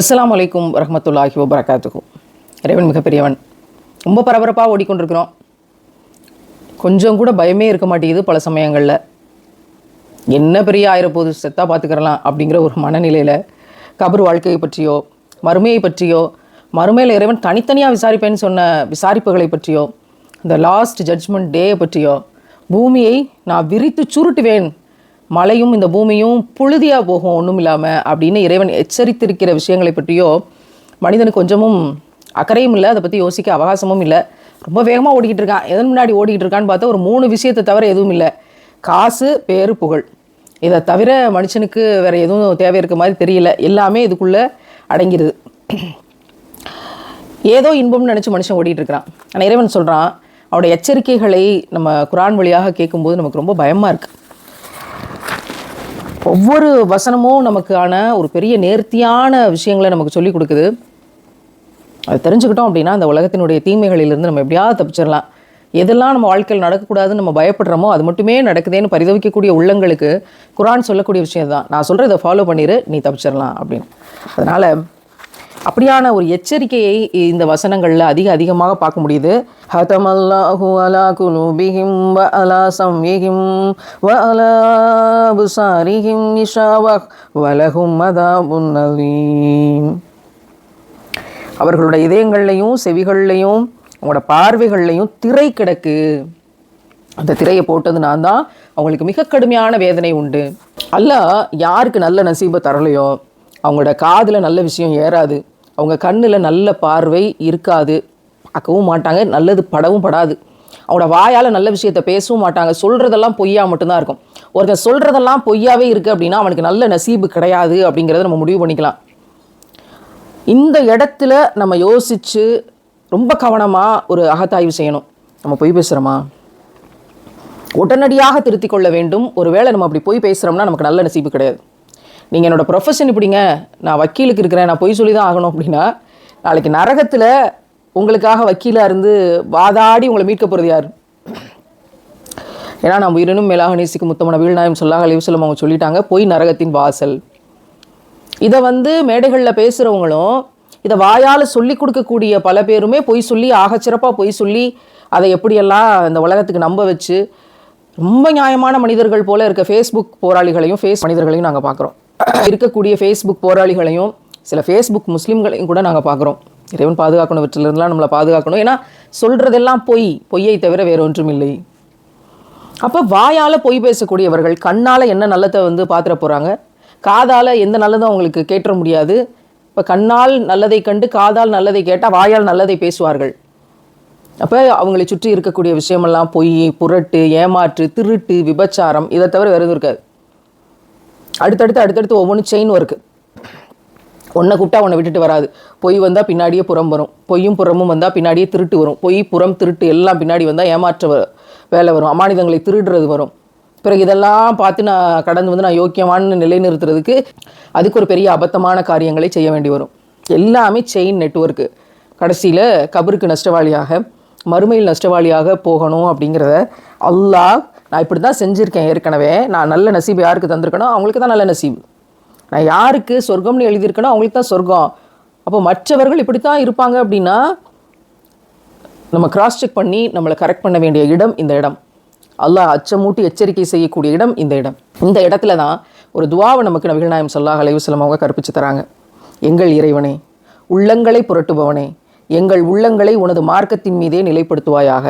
அஸ்லாம் வலைக்கும் வரஹ்மத்துல்லாஹி வபரகாத்துஹு. இறைவன் மிகப்பெரியவன். ரொம்ப பரபரப்பாக ஓடிக்கொண்டிருக்கிறோம். கொஞ்சம் கூட பயமே இருக்க மாட்டேங்குது பல சமயங்களில். என்ன பெரிய ஆயிரப்போது செத்தாக பார்த்துக்கிறலாம் அப்படிங்கிற ஒரு மனநிலையில் கபர் வாழ்க்கையை பற்றியோ மறுமையை பற்றியோ மறுமையில் இறைவன் தனித்தனியாக விசாரிப்பேன்னு சொன்ன விசாரிப்புகளை பற்றியோ இந்த லாஸ்ட் ஜட்ஜ்மெண்ட் டேயை பற்றியோ பூமியை நான் விரித்து சுருட்டுவேன் மலையும் இந்த பூமியும் புழுதியாக போகும் ஒன்றும் இல்லாமல் அப்படின்னு இறைவன் எச்சரித்திருக்கிற விஷயங்களை பற்றியோ மனிதனுக்கு கொஞ்சமும் அக்கறையும் இல்லை அதை பற்றி யோசிக்க அவகாசமும் இல்லை. ரொம்ப வேகமாக ஓடிக்கிட்டு இருக்கான். எதன் முன்னாடி ஓடிக்கிட்டு இருக்கான்னு பார்த்தா ஒரு மூணு விஷயத்தை தவிர எதுவும் இல்லை. காசு பேரு புகழ். இதை தவிர மனுஷனுக்கு வேறு எதுவும் தேவை இருக்க மாதிரி தெரியல. எல்லாமே இதுக்குள்ளே அடங்கிடுது ஏதோ இன்பம்னு நினச்சி மனுஷன் ஓடிட்டு இருக்கிறான். ஆனால் இறைவன் சொல்கிறான் அவனுடைய எச்சரிக்கைகளை நம்ம குரான் வழியாக கேட்கும்போது நமக்கு ரொம்ப பயமாக இருக்குது ஒவ்வொரு வசனமும் நமக்கான ஒரு பெரிய நேர்த்தியான விஷயங்களை நமக்கு சொல்லிக் கொடுக்குது. அது தெரிஞ்சுக்கிட்டோம் அப்படின்னா அந்த உலகத்தினுடைய தீமைகளிலிருந்து நம்ம எப்படியாவது தப்பிச்சிடலாம். எதெல்லாம் நம்ம வாழ்க்கையில் நடக்கக்கூடாதுன்னு நம்ம பயப்படுறோமோ அது மட்டுமே நடக்குதேன்னு பரிதவிக்கக்கூடிய உள்ளங்களுக்கு குரான் சொல்லக்கூடிய விஷயம் தான் நான் சொல்கிறத ஃபாலோ பண்ணிடு நீ தப்பிச்சிடலாம் அப்படின்னு. அதனால் அப்படியான ஒரு எச்சரிக்கையை இந்த வசனங்களில் அதிக அதிகமாக பார்க்க முடியுது. ஹதமல்லாஹு அலா குலூபிஹிம் வ அலா சம்யிஹிம் வ அலா புசாரிஹிம் இஷாவஹ் வலஹும் அதாபுன் அலீம். அவர்களுடைய இதயங்கள்லையும் செவிகள்லையும் அவங்களோட பார்வைகள்லையும் திரை கிடக்கு. அந்த திரையை போட்டது நான் தான். அவங்களுக்கு மிக கடுமையான வேதனை உண்டு. அல்லாஹ் யாருக்கு நல்ல நசீபை தரலையோ அவங்களோட காதில் நல்ல விஷயம் ஏறாது. அவங்க கண்ணில் நல்ல பார்வை இருக்காது. பார்க்கவும் மாட்டாங்க நல்லது படவும் படாது. அவங்களோட வாயால் நல்ல விஷயத்த பேசவும் மாட்டாங்க. சொல்கிறதெல்லாம் பொய்யா மட்டும்தான் இருக்கும். ஒருத்தன் சொல்கிறதெல்லாம் பொய்யாவே இருக்குது அப்படின்னா அவனுக்கு நல்ல நசீபு கிடையாது அப்படிங்கிறத நம்ம முடிவு பண்ணிக்கலாம். இந்த இடத்துல நம்ம யோசித்து ரொம்ப கவனமாக ஒரு அகத்தாய்வு செய்யணும். நம்ம பொய் பேசுகிறோமா உடனடியாக திருத்திக் கொள்ள வேண்டும். ஒருவேளை நம்ம அப்படி போய் பேசுகிறோம்னா நமக்கு நல்ல நசீபு கிடையாது. நீங்கள் என்னோடய ப்ரொஃபஷன் இப்படிங்க. நான் வக்கீலுக்கு இருக்கிறேன். நான் பொய் சொல்லி தான் ஆகணும் அப்படின்னா நாளைக்கு நரகத்தில் உங்களுக்காக வக்கீலாக இருந்து வாதாடி உங்களை மீட்க போகிறது யார்? ஏன்னா நான் உயிரினும் மேலாக நேசிக்கும் முத்தமான வீழ்நாயம் சொல்லாக அலைவசலம் அவங்க சொல்லிட்டாங்க பொய் நரகத்தின் வாசல். இதை வந்து மேடைகளில் பேசுகிறவங்களும் இதை வாயால் சொல்லி கொடுக்கக்கூடிய பல பேருமே பொய் சொல்லி ஆகச்சிறப்பாக பொய் சொல்லி அதை எப்படியெல்லாம் இந்த உலகத்துக்கு நம்ப வச்சு ரொம்ப நியாயமான மனிதர்கள் போல இருக்க ஃபேஸ்புக் போராளிகளையும் ஃபேஸ் மனிதர்களையும் நாங்கள் பார்க்குறோம் இருக்கக்கூடிய ஃபேஸ்புக் போராளிகளையும் சில ஃபேஸ்புக் முஸ்லீம்களையும் கூட நாங்கள் பார்க்குறோம். இறைவன் பாதுகாக்கணும் இவற்றிலிருந்துலாம் நம்மளை பாதுகாக்கணும். ஏன்னா சொல்கிறதெல்லாம் பொய். பொய்யை தவிர வேறு ஒன்றும் இல்லை அப்போ வாயால் பொய் பேசக்கூடியவர்கள் கண்ணால் என்ன நல்லதை வந்து பார்த்துட போகிறாங்க காதால் எந்த நல்லதும் அவங்களுக்கு கேட்டுற முடியாது. இப்போ கண்ணால் நல்லதை கண்டு காதால் நல்லதை கேட்டால் வாயால் நல்லதை பேசுவார்கள். அப்போ அவங்களை சுற்றி இருக்கக்கூடிய விஷயமெல்லாம் பொய் புரட்டு ஏமாற்று திருட்டு விபச்சாரம் இதை தவிர வேறு எதுவும் இருக்காது. அடுத்தடுத்து அடுத்தடுத்து ஒவ்வொன்றும் செயின் ஒர்க்கு ஒன்றை கூப்பிட்டா உன்னை விட்டுட்டு வராது. பொய் வந்தால் பின்னாடியே புறம் வரும். பொய்யும் புறமும் வந்தால் பின்னாடியே திருட்டு வரும். பொய் புறம் திருட்டு எல்லாம் பின்னாடி வந்தால் ஏமாற்ற வேலை வரும். அமானிதங்களை திருடுறது வரும். பிறகு இதெல்லாம் பார்த்து நான் கடந்து வந்து நான் யோக்கியமான நிலைநிறுத்துறதுக்கு அதுக்கு ஒரு பெரிய அபத்தமான காரியங்களை செய்ய வேண்டி வரும். எல்லாமே செயின் நெட்ஒர்க்கு கடைசியில் கபருக்கு நஷ்டவாளியாக மறுமையில் நஷ்டவாளியாக போகணும் அப்படிங்கிறத அல்லாஹ் நான் இப்படி தான் செஞ்சுருக்கேன் ஏற்கனவே. நான் நல்ல நசீபு யாருக்கு தந்திருக்கனோ அவங்களுக்கு தான் நல்ல நசீபு. நான் யாருக்கு சொர்க்கம்னு எழுதியிருக்கனோ அவங்களுக்கு தான் சொர்க்கம். அப்போ மற்றவர்கள் இப்படி தான் இருப்பாங்க அப்படின்னா நம்ம கிராஸ் செக் பண்ணி நம்மளை கரெக்ட் பண்ண வேண்டிய இடம் இந்த இடம். அல்லாஹ் அச்சமூட்டி எச்சரிக்கை செய்யக்கூடிய இடம் இந்த இடம். இந்த இடத்துல தான் ஒரு துவாவை நமக்கு நபிகள் நாயம் சொல்லாஹ் அலைவசலம் அவங்க கற்பிச்சு தராங்க. எங்கள் இறைவனே உள்ளங்களை புரட்டுபவனே எங்கள் உள்ளங்களை உனது மார்க்கத்தின் மீதே நிலைப்படுத்துவாயாக.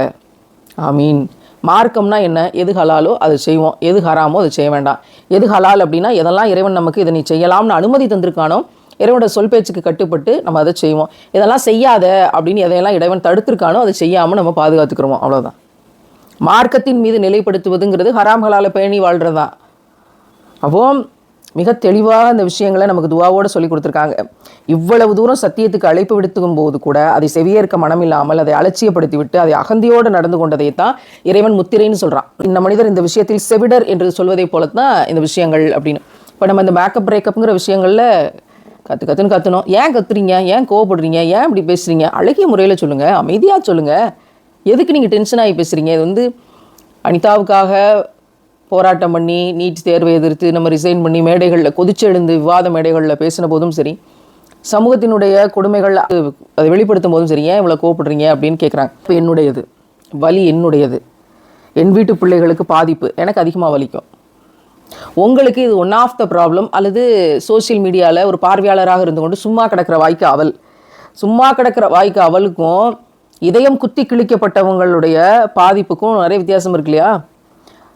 ஆமீன். மார்க்கம்னா என்ன? எது ஹலாலோ அதை செய்வோம். எது ஹராமோ அதை செய்ய வேண்டாம். எது ஹலால் அப்படின்னா எதெல்லாம் இறைவன் நமக்கு இதை நீ செய்யலாம்னு அனுமதி தந்திருக்கானோ இறைவனோட சொல் பேச்சுக்கு கட்டுப்பட்டு நம்ம அதை செய்வோம். இதெல்லாம் செய்யாத அப்படின்னு எதையெல்லாம் இறைவன் தடுத்திருக்கானோ அதை செய்யாமல் நம்ம பாதுகாத்துக்கிறோம். அவ்வளோதான் மார்க்கத்தின் மீது நிலைப்படுத்துவதுங்கிறது ஹராம் ஹலால பேணி வாழ்கிறது தான் அப்போது மிக தெளிவாக அந்த விஷயங்களை நமக்கு துவாவோட சொல்லி கொடுத்துருக்காங்க. இவ்வளவு தூரம் சத்தியத்துக்கு அழைப்பு விடுத்துக்கும் போது கூட அதை செவியேற்க மனம் இல்லாமல் அதை அலட்சியப்படுத்தி விட்டு அதை அகந்தியோடு நடந்து கொண்டதை தான் இறைவன் முத்திரைன்னு சொல்கிறான் இந்த மனிதர் இந்த விஷயத்தில் செவிடர் என்று சொல்வதை போல தான் இந்த விஷயங்கள் அப்படின்னு. இப்போ நம்ம இந்த மேக்கப் பிரேக்கப்புங்கிற விஷயங்களில் கற்று கற்றுன்னு கற்றுனோம் ஏன் கத்துறீங்க? ஏன் கோவப்படுறீங்க? ஏன் இப்படி பேசுகிறீங்க அழகிய முறையில் சொல்லுங்கள் அமைதியாக சொல்லுங்கள் எதுக்கு நீங்கள் டென்ஷன் ஆகி பேசுகிறீங்க இது வந்து அனிதாவுக்காக போராட்டம் பண்ணி நீட் தேர்வை எதிர்த்து நம்ம ரிசைன் பண்ணி மேடைகளில் கொதிச்செழுந்து விவாத மேடைகளில் பேசின போதும் சரி சமூகத்தினுடைய கொடுமைகள் அது அதை வெளிப்படுத்தும் போதும் சரி ஏன் இவ்வளோ கோவப்படுறீங்க? அப்படின்னு கேட்குறாங்க இப்போ என்னுடையது? வலி என்னுடையது? என் வீட்டு பிள்ளைகளுக்கு பாதிப்பு? எனக்கு அதிகமாக வலிக்கும். உங்களுக்கு இது ஒன் ஆஃப் த ப்ராப்ளம் அல்லது சோஷியல் மீடியாவில் ஒரு பார்வையாளராக இருந்து கொண்டு சும்மா கிடக்கிற வாய்க்கு அவல். சும்மா கிடக்கிற வாய்க்கு அவலுக்கும் இதயம் குத்தி கிழிக்கப்பட்டவங்களுடைய பாதிப்புக்கும் நிறைய வித்தியாசம் இருக்கு இல்லையா?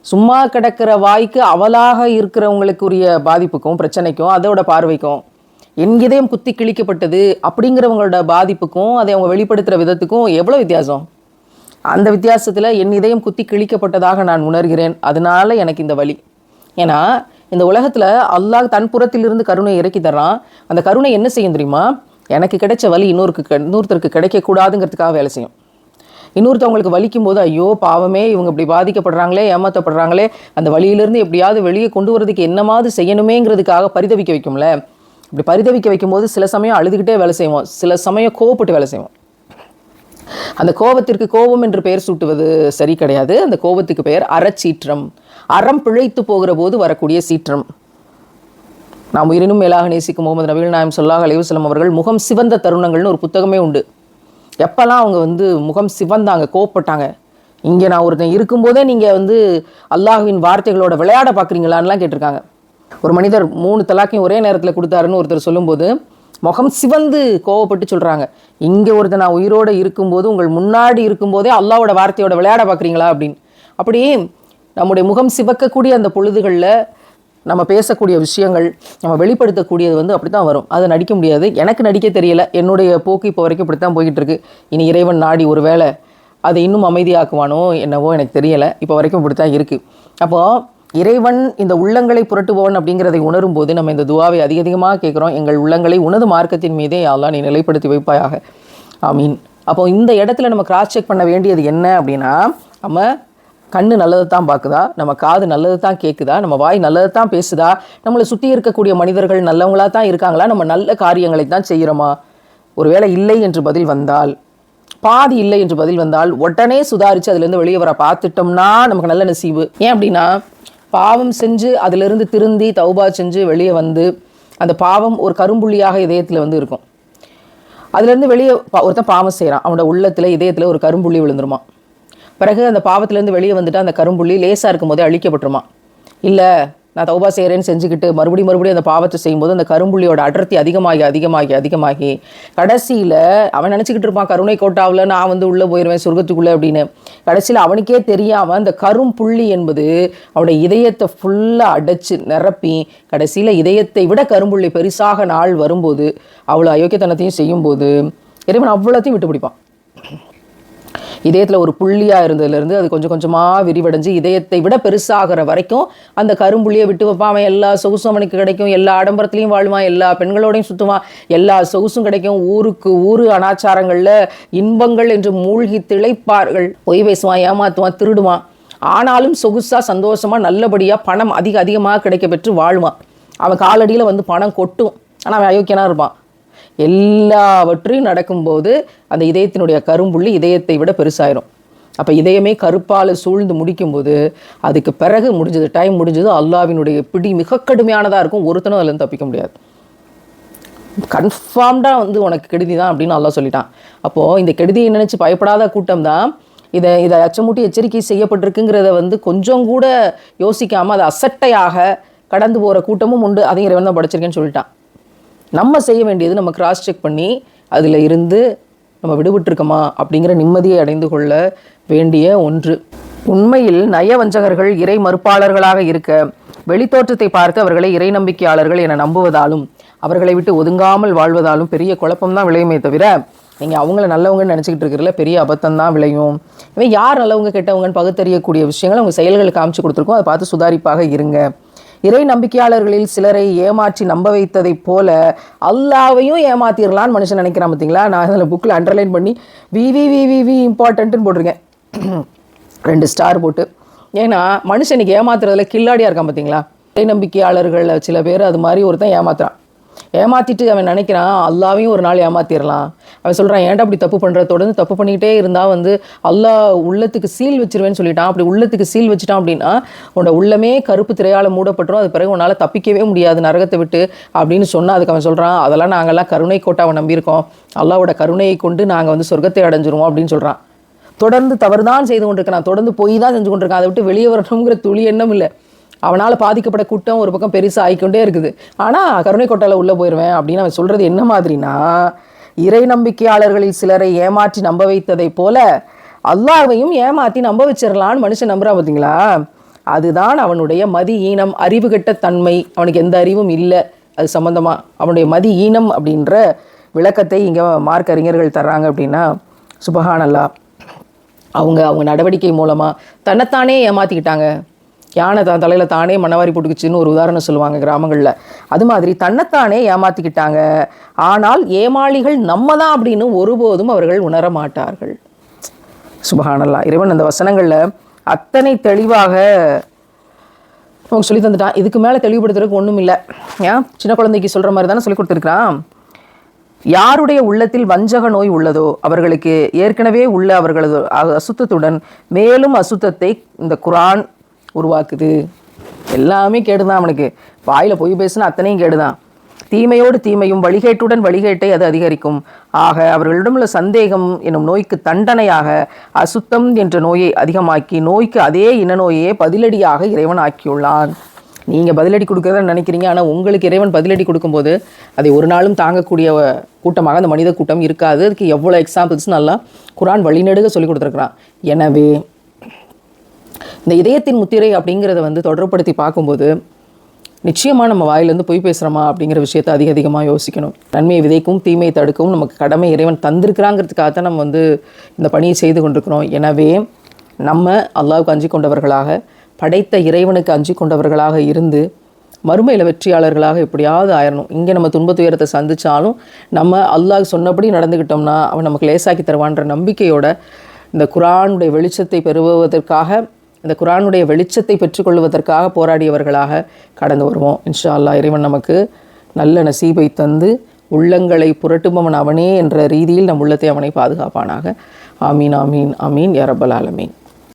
சும்மா கிடக்கிற வாய்க்கு அவலாக இருக்கிறவங்களுக்குரிய பாதிப்புக்கும் பிரச்சனைக்கும் அதோட பார்வைக்கும் என் இதயம் குத்தி கிழிக்கப்பட்டது அப்படிங்கிறவங்களோட பாதிப்புக்கும் அதை அவங்க வெளிப்படுத்துகிற விதத்துக்கும் எவ்வளோ வித்தியாசம்? அந்த வித்தியாசத்தில் என் இதயம் குத்தி கிழிக்கப்பட்டதாக நான் உணர்கிறேன். அதனால எனக்கு இந்த வலி. ஏன்னா இந்த உலகத்தில் அல்லாஹ் தன் புறத்திலிருந்து கருணை இறக்கி தர்றான். அந்த கருணை என்ன செய்யும் தெரியுமா? எனக்கு கிடைச்ச வழி இன்னொருக்கு கெ- இன்னொருத்தருக்கு கிடைக்கக்கூடாதுங்கிறதுக்காக வேலை செய்யும். இன்னொருத்தவங்களுக்கு வலிக்கும் போது ஐயோ பாவமே இவங்க இப்படி பாதிக்கப்படுறாங்களே ஏமாற்றப்படுறாங்களே அந்த வழியிலிருந்து எப்படியாவது வெளியே கொண்டு வரதுக்கு என்னமாவது செய்யணுமேங்கிறதுக்காக பரிதவிக்க வைக்கும்ல? இப்படி பரிதவிக்க வைக்கும்போது சில சமயம் அழுதுகிட்டே வேலை செய்வோம். சில சமயம் கோவப்பட்டு வேலை செய்வோம். அந்த கோபத்திற்கு கோபம் என்று பெயர் சூட்டுவது சரி கிடையாது. அந்த கோபத்துக்கு பெயர் அறச்சீற்றம். அறம் பிழைத்து போகிற போது வரக்கூடிய சீற்றம். நாம் உயிரினும் மேலாக நேசிக்கும் முகமது நபீல் நாயம் சொல்லாஹ் அலைவசலம் அவர்கள் முகம் சிவந்த தருணங்கள்னு ஒரு புத்தகமே உண்டு. எப்போல்லாம் அவங்க வந்து முகம் சிவந்தாங்க கோவப்பட்டாங்க இங்கே நான் ஒருத்தன் இருக்கும்போதே நீங்கள் வந்து அல்லாஹுவின் வார்த்தைகளோட விளையாட பார்க்குறீங்களான்லாம் கேட்டிருக்காங்க. ஒரு மனிதர் மூணு தலாக்கையும் ஒரே நேரத்தில் கொடுத்தாருன்னு ஒருத்தர் சொல்லும்போது முகம் சிவந்து கோவப்பட்டு சொல்கிறாங்க இங்கே ஒருத்தன் நான் உயிரோடு இருக்கும்போது உங்கள் முன்னாடி இருக்கும்போதே அல்லாவோட வார்த்தையோட விளையாட பார்க்குறீங்களா அப்படின்னு. அப்படி நம்முடைய முகம் சிவக்கக்கூடிய அந்த பொழுதுகளில் நம்ம பேசக்கூடிய விஷயங்கள் நம்ம வெளிப்படுத்தக்கூடியது வந்து அப்படி தான் வரும். அதை நடிக்க முடியாது. எனக்கு நடிக்க தெரியல. என்னுடைய போக்கு இப்போ வரைக்கும் இப்படி தான் போய்கிட்டு இருக்கு இனி இறைவன் நாடி ஒரு வேளை அதை இன்னும் அமைதியாக்குவானோ என்னவோ எனக்கு தெரியலை. இப்போ வரைக்கும் இப்படி தான் இருக்குது அப்போது இறைவன் இந்த உள்ளங்களை புரட்டுபவன் அப்படிங்கிறதை உணரும் போது நம்ம இந்த துவாவை அதிக அதிகமாக கேட்குறோம். எங்கள் உள்ளங்களை உனது மார்க்கத்தின் மீதே யாரெல்லாம் நீ நிலைப்படுத்தி வைப்பாயாக. ஐ மீன் அப்போ இந்த இடத்துல நம்ம கிராஸ் செக் பண்ண வேண்டியது என்ன அப்படின்னா நம்ம கண்ணு நல்லது தான் பார்க்குதா? நம்ம காது நல்லது தான் கேட்குதா நம்ம வாய் நல்லது தான் பேசுதா? நம்மளை சுற்றி இருக்கக்கூடிய மனிதர்கள் நல்லவங்களாக தான் இருக்காங்களா? நம்ம நல்ல காரியங்களை தான் செய்கிறோமா ஒருவேளை இல்லை என்று பதில் வந்தால் பாதி இல்லை என்று பதில் வந்தால் உடனே சுதாரித்து அதுலேருந்து வெளியே வர பார்த்துட்டோம்னா நமக்கு நல்ல நசீவு. ஏன் அப்படின்னா பாவம் செஞ்சு அதிலிருந்து திருந்தி தௌபா செஞ்சு வெளியே வந்து அந்த பாவம் ஒரு கரும்புள்ளியாக இதயத்தில் வந்து இருக்கும். அதுலேருந்து வெளியே பா- ஒருத்தன் பாவம் செய்கிறான் அவனோட உள்ளத்தில் இதயத்தில் ஒரு கரும்புள்ளி விழுந்துருமா பிறகு அந்த பாவத்திலேருந்து வெளியே வந்துட்டு அந்த கரும்புள்ளி லேசாக இருக்கும் போதே அழிக்கப்பட்டுருமா? இல்லை நான் தௌபா செய்கிறேன்னு செஞ்சுக்கிட்டு மறுபடியும் மறுபடியும் அந்த பாவத்தை செய்யும்போது அந்த கரும்புள்ளியோட அடர்த்தி அதிகமாகி அதிகமாகி அதிகமாகி கடைசியில் அவன் நினச்சிக்கிட்டு இருப்பான் கருணை கோட்டாவில் நான் வந்து உள்ளே போயிடுவேன் சொர்க்கத்துக்குள்ளே அப்படின்னு. கடைசியில் அவனுக்கே தெரியாமல் அந்த கரும்புள்ளி என்பது அவனுடைய இதயத்தை ஃபுல்லாக அடைச்சு நிரப்பி கடைசியில் இதயத்தை விட கரும்புள்ளி பெருசாக நாள் வரும்போது அவ்வளோ அயோக்கியத்தனத்தையும் செய்யும்போது இறைவன் அவ்வளோத்தையும் விட்டு பிடிப்பான் இதயத்தில் ஒரு புள்ளியாக இருந்ததுலேருந்து அது கொஞ்சம் கொஞ்சமாக விரிவடைஞ்சு இதயத்தை விட பெருசாகிற வரைக்கும் அந்த கரும்புள்ளியை விட்டு வைப்பான். அவன் எல்லா சொகுசும் அவனுக்கு கிடைக்கும். எல்லா ஆடம்பரத்துலையும் வாழ்வான். எல்லா பெண்களோடையும் சுற்றுவான் எல்லா சொகுசும் கிடைக்கும். ஊருக்கு ஊரு அனாச்சாரங்களில் இன்பங்கள் என்று மூழ்கி திளைப்பார்கள். பொய் பேசுவான் ஏமாத்துவான் திருடுவான். ஆனாலும் சொகுசாக சந்தோஷமாக நல்லபடியாக பணம் அதிக அதிகமாக கிடைக்க பெற்று வாழ்வான். அவன் காலடியில் வந்து பணம் கொட்டும். ஆனால் அவன் அயோக்கியனாக இருப்பான். எல்லாவற்றையும் நடக்கும்போது அந்த இதயத்தினுடைய கரும்புள்ளி இதயத்தை விட பெருசாயிரும். அப்போ இதயமே கருப்பால் சூழ்ந்து முடிக்கும்போது அதுக்கு பிறகு முடிஞ்சது டைம் முடிஞ்சது அல்லாவினுடைய பிடி மிக கடுமையானதாக இருக்கும். ஒருத்தனும் அதுலேருந்து தப்பிக்க முடியாது. கன்ஃபார்ம்டாக வந்து உனக்கு கெடுதி தான் அப்படின்னு நல்லா சொல்லிட்டான். அப்போது இந்த கெடுதியை நினச்சி பயப்படாத கூட்டம் தான். இதை இதை அச்சமூட்டி எச்சரிக்கை செய்யப்பட்டிருக்குங்கிறத வந்து கொஞ்சம் கூட யோசிக்காமல் அதை அசட்டையாக கடந்து போகிற கூட்டமும் உண்டு. அதையும் இறைவன் தான் படைச்சிருக்கேன்னு சொல்லிட்டான். நம்ம செய்ய வேண்டியது நம்ம கிராஸ் செக் பண்ணி அதில் இருந்து நம்ம விடுபட்டிருக்கோமா அப்படிங்கிற நிம்மதியை அடைந்து கொள்ள வேண்டிய ஒன்று. உண்மையில் நயவஞ்சகர்கள் இறை மறுப்பாளர்களாக இருக்க வெளித்தோற்றத்தை பார்த்து அவர்களை இறை நம்பிக்கையாளர்கள் என நம்புவதாலும் அவர்களை விட்டு ஒதுங்காமல் வாழ்வதாலும் பெரிய குழப்பம்தான் விளையுமே தவிர நீங்கள் அவங்கள நல்லவங்கன்னு நினச்சிக்கிட்டு இருக்கிறதுல பெரிய அபத்தம் தான் விளையும். இவன் யார் நல்லவங்க கெட்டவங்கன்னு பகுத்தறியக்கூடிய விஷயங்களை அவங்க செயல்களை காமிச்சு கொடுத்துருக்கோம். அதை பார்த்து சுதாரிப்பாக இருங்க. இறை நம்பிக்கையாளர்களில் சிலரை ஏமாற்றி நம்ப வைத்ததைப் போல அல்லாவையும் ஏமாத்திடலான்னு மனுஷன் நினைக்கிறான் பார்த்தீங்களா நான் அதில் புக்கில் அண்டர்லைன் பண்ணி விவி வி வி இம்பார்ட்டன்ட்டுன்னு போட்டிருக்கேன். ரெண்டு ஸ்டார் போட்டு. ஏன்னா மனுஷனுக்கு ஏமாத்துறதுல கில்லாடியாக இருக்கான் பார்த்தீங்களா இறை நம்பிக்கையாளர்களில் சில பேர் அது மாதிரி ஒருத்தன் ஏமாத்துறான். ஏமாற்றிட்டு அவன் நினைக்கிறான் அல்லாவையும் ஒரு நாள் ஏமாத்திடலாம் அவன் சொல்கிறான் ஏன்டா அப்படி தப்பு பண்ணுற தொடர்ந்து தப்பு பண்ணிக்கிட்டே இருந்தால் வந்து அல்லாஹ் உள்ளத்துக்கு சீல் வச்சிருவேன்னு சொல்லிட்டான். அப்படி உள்ளத்துக்கு சீல் வச்சுட்டான் அப்படின்னா உன்னோட உள்ளமே கருப்பு திரையால் மூடப்பட்டுரும். அது பிறகு உன்னால் தப்பிக்கவே முடியாது நரகத்தை விட்டு. அப்படின்னு சொன்னால் அதுக்கு அவன் சொல்கிறான் அதெல்லாம் நாங்கள்லாம் கருணை கோட்டாவை நம்பியிருக்கோம். அல்லாவோட கருணையை கொண்டு நாங்கள் வந்து சொர்க்கத்தை அடைஞ்சிருவோம். அப்படின்னு சொல்கிறான் தொடர்ந்து தவறுதான் செய்து கொண்டிருக்கிறான். தொடர்ந்து போய் தான் செஞ்சு கொண்டிருக்கான். அதை விட்டு வெளியே வரணுங்கிற துளி எண்ணம் இல்லை. அவனால் பாதிக்கப்பட கூட்டம் ஒரு பக்கம் பெருசாக ஆகிக்கொண்டே இருக்குது. ஆனால் கருணை கொட்டால உள்ளே போயிடுவேன் அப்படின்னு அவன் சொல்கிறது என்ன மாதிரினா இறை நம்பிக்கையாளர்களில் சிலரை ஏமாற்றி நம்ப வைத்ததைப் போல அல்லாவையும் ஏமாற்றி நம்ப வச்சிடலான்னு மனுஷன் நம்புறான் பார்த்தீங்களா அதுதான் அவனுடைய மதி ஈனம் அறிவுகெட்ட தன்மை. அவனுக்கு எந்த அறிவும் இல்லை. அது சம்மந்தமாக அவனுடைய மதி ஈனம் அப்படின்ற விளக்கத்தை இங்கே மார்க் அறிஞர்கள் தர்றாங்க அப்படின்னா சுபஹானல்லா அவங்க அவங்க நடவடிக்கை மூலமாக தன்னைத்தானே ஏமாற்றிக்கிட்டாங்க யானை தான் தலையில் தானே மண்ணவாரி போட்டுக்குச்சுன்னு ஒரு உதாரணம் சொல்லுவாங்க கிராமங்களில். அது மாதிரி தன்னைத்தானே ஏமாற்றிக்கிட்டாங்க ஆனால் ஏமாளிகள் நம்ம தான் அப்படின்னு ஒருபோதும் அவர்கள் உணர மாட்டார்கள். சுபஹானல்லா. இறைவன் அந்த வசனங்களில் அத்தனை தெளிவாக நமக்கு சொல்லி தந்துட்டான். இதுக்கு மேலே தெளிவுபடுத்துறதுக்கு ஒன்றும் இல்லை. ஏன்? சின்ன குழந்தைக்கு சொல்கிற மாதிரி தானே சொல்லி கொடுத்துருக்குறான். யாருடைய உள்ளத்தில் வஞ்சக நோய் உள்ளதோ அவர்களுக்கு ஏற்கனவே உள்ள அவர்களது அசுத்தத்துடன் மேலும் அசுத்தத்தை இந்த குரான் உருவாக்குது. எல்லாமே கேடுதான் அவனுக்கு. வாயில் பொய் பேசுனா அத்தனையும் கேடுதான். தீமையோடு தீமையும் வழிகேட்டுடன் வழிகேட்டை அது அதிகரிக்கும். ஆக அவர்களிடமுள்ள சந்தேகம் எனும் நோய்க்கு தண்டனையாக அசுத்தம் என்ற நோயை அதிகமாக்கி நோய்க்கு அதே இன நோயையே பதிலடியாக இறைவன் ஆக்கியுள்ளான். நீங்கள் பதிலடி கொடுக்குறத நினைக்கிறீங்க. ஆனால் உங்களுக்கு இறைவன் பதிலடி கொடுக்கும்போது அதை ஒரு நாளும் தாங்கக்கூடிய கூட்டமாக அந்த மனித கூட்டம் இருக்காது. அதுக்கு எவ்வளோ எக்ஸாம்பிள்ஸ் நல்லா குரான் வழிநடுக சொல்லி கொடுத்துருக்குறான். எனவே இந்த இதயத்தின் முத்திரை அப்படிங்கிறத வந்து தொடர்படுத்தி பார்க்கும்போது நிச்சயமாக நம்ம வாயிலேருந்து பொய் பேசுகிறோமா அப்படிங்கிற விஷயத்தை அதிக அதிகமாக யோசிக்கணும். நன்மையை விதைக்கும் தீமையை தடுக்கவும் நமக்கு கடமை இறைவன் தந்திருக்கிறாங்கிறதுக்காக தான் நம்ம வந்து இந்த பணியை செய்து கொண்டிருக்கிறோம். எனவே நம்ம அல்லாவுக்கு அஞ்சு கொண்டவர்களாக படைத்த இறைவனுக்கு அஞ்சு கொண்டவர்களாக இருந்து மறுமையில் வெற்றியாளர்களாக எப்படியாவது ஆயிரணும். இங்கே நம்ம துன்ப துயரத்தை நம்ம அல்லாஹ் சொன்னபடி நடந்துக்கிட்டோம்னா அவன் நமக்கு லேசாக்கி தருவான்ற நம்பிக்கையோட இந்த குரானுடைய வெளிச்சத்தை பெறுவதற்காக இந்த குரானுடைய வெளிச்சத்தை பெற்றுக்கொள்வதற்காக போராடியவர்களாக கடந்து வருவோம். இன்ஷா அல்லா இறைவன் நமக்கு நல்ல நசீபை தந்து உள்ளங்களை புரட்டுபவன் அவனே என்ற ரீதியில் நம் உள்ளத்தை அவனை பாதுகாப்பானாக. ஆமீன் ஆமீன் ஆமீன் யரபல் ஆலமீன்.